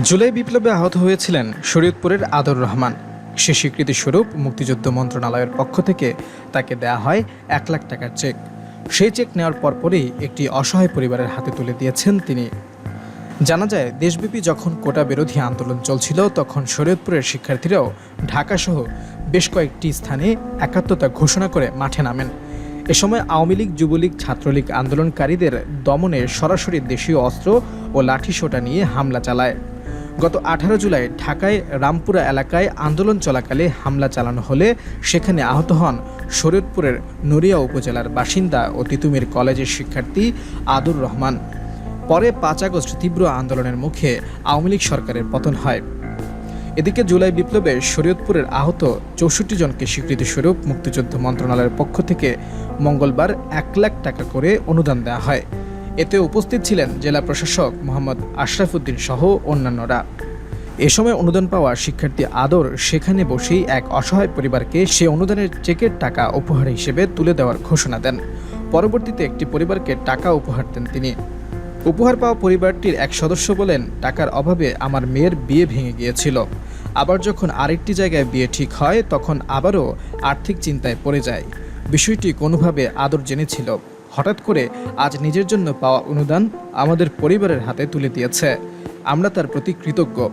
জুলাই বিপ্লবে আহত হয়েছিলেন শরীয়তপুরের আদর রহমান। সে স্বীকৃতি স্বরূপ মুক্তিযুদ্ধ মন্ত্রণালয়ের পক্ষ থেকে তাকে দেয়া হয় এক লাখ টাকার চেক। সেই চেক নেওয়ার পরপরই একটি অসহায় পরিবারের হাতে তুলে দিয়েছেন তিনি। জানা যায়, দেশব্যাপী যখন কোটা বিরোধী আন্দোলন চলছিল, তখন শরীয়তপুরের শিক্ষার্থীরাও ঢাকাসহ বেশ কয়েকটি স্থানে একাত্মতা ঘোষণা করে মাঠে নামেন। এ সময় আওয়ামী লীগ, যুবলীগ, ছাত্রলীগ আন্দোলনকারীদের দমনে সরাসরি দেশীয় অস্ত্র ও লাঠিসোঁটা নিয়ে হামলা চালায়। গত আঠারো জুলাই ঢাকায় রামপুরা এলাকায় আন্দোলন চলাকালে হামলা চালানো হলে সেখানে আহত হন শরীয়তপুরের নড়িয়া উপজেলার বাসিন্দা ও তিতুমির কলেজের শিক্ষার্থী আদুর রহমান। পরে পাঁচ আগস্ট তীব্র আন্দোলনের মুখে আওয়ামী লীগ সরকারের পতন হয়। এদিকে জুলাই বিপ্লবে শরীয়তপুরের আহত চৌষট্টি জনকে স্বীকৃতিস্বরূপ মুক্তিযুদ্ধ মন্ত্রণালয়ের পক্ষ থেকে মঙ্গলবার এক লাখ টাকা করে অনুদান দেওয়া হয়। এতে উপস্থিত ছিলেন জেলা প্রশাসক মোহাম্মদ আশরাফুদ্দিন সহ অন্যান্যরা। এ সময় অনুদান পাওয়া শিক্ষার্থী আদর সেখানে বসেই এক অসহায় পরিবারকে সে অনুদানের চেকের টাকা উপহার হিসেবে তুলে দেওয়ার ঘোষণা দেন। পরবর্তীতে একটি পরিবারকে টাকা উপহার দেন তিনি। উপহার পাওয়া পরিবারটির এক সদস্য বলেন, টাকার অভাবে আমার মেয়ের বিয়ে ভেঙে গিয়েছিল। আবার যখন আরেকটি জায়গায় বিয়ে ঠিক হয়, তখন আবারও আর্থিক চিন্তায় পড়ে যায়। বিষয়টি কোনোভাবে আদর জেনেছিল। হঠাৎ করে আজ নিজের জন্য পাওয়া অনুদান আমাদের পরিবারের হাতে তুলে দিয়েছে। আমরা তার প্রতি কৃতজ্ঞ।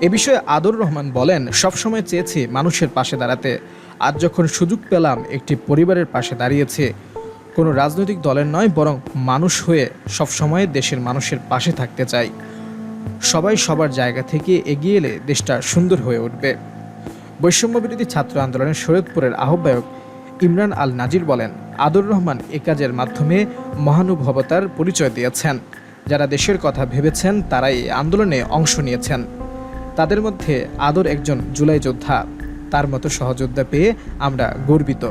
এ বিষয়ে আদর রহমান বলেন, সবসময় চেয়েছি মানুষের পাশে দাঁড়াতে। আজ যখন সুযোগ পেলাম, একটি পরিবারের পাশে দাঁড়িয়েছে। কোনো রাজনৈতিক দলের নয়, বরং মানুষ হয়ে সবসময় দেশের মানুষের পাশে থাকতে চাই। সবাই সবার জায়গা থেকে এগিয়ে এলে দেশটা সুন্দর হয়ে উঠবে। বৈষম্যবিরোধী ছাত্র আন্দোলনের শরীয়তপুরের আহ্বায়ক ইমরান আল নাজির বলেন আদর রহমান এ কাজের মাধ্যমে মহানুভবতার পরিচয় দিয়েছেন। যারা দেশের কথা ভেবেছেন, তারাই আন্দোলনে অংশ নিয়েছেন। তাদের মধ্যে আদর একজন জুলাই যোদ্ধা। তার মতো সহযোদ্ধা পেয়ে আমরা গর্বিত।